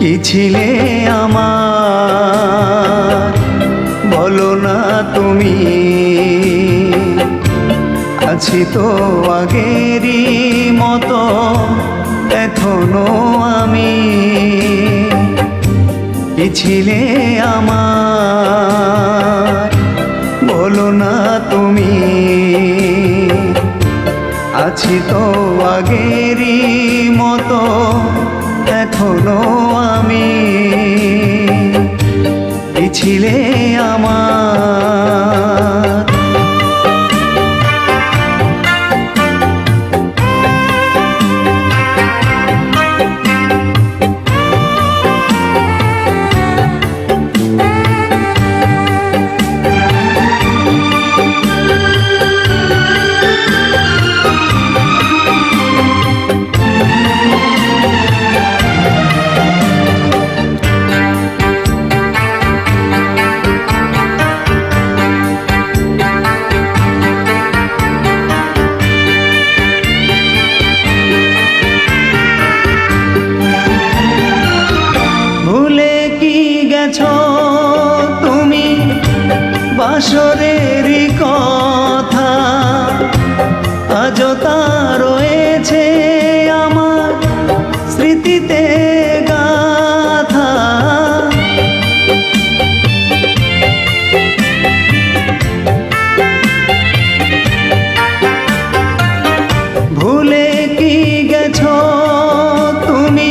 কি ছিলে আমার বলো না তুমি আছি তো আগেরই মতো, এখনও আমি। কি ছিলে আমার, বলো না তুমি। আছি তো আগেরই মতো, এখনও আমি। কি ছিলে আমার। গেছো তুমি বাসরের কথা। আজও তা রয়েছে আমার স্মৃতিতে গাথা। ভুলে গেছো তুমি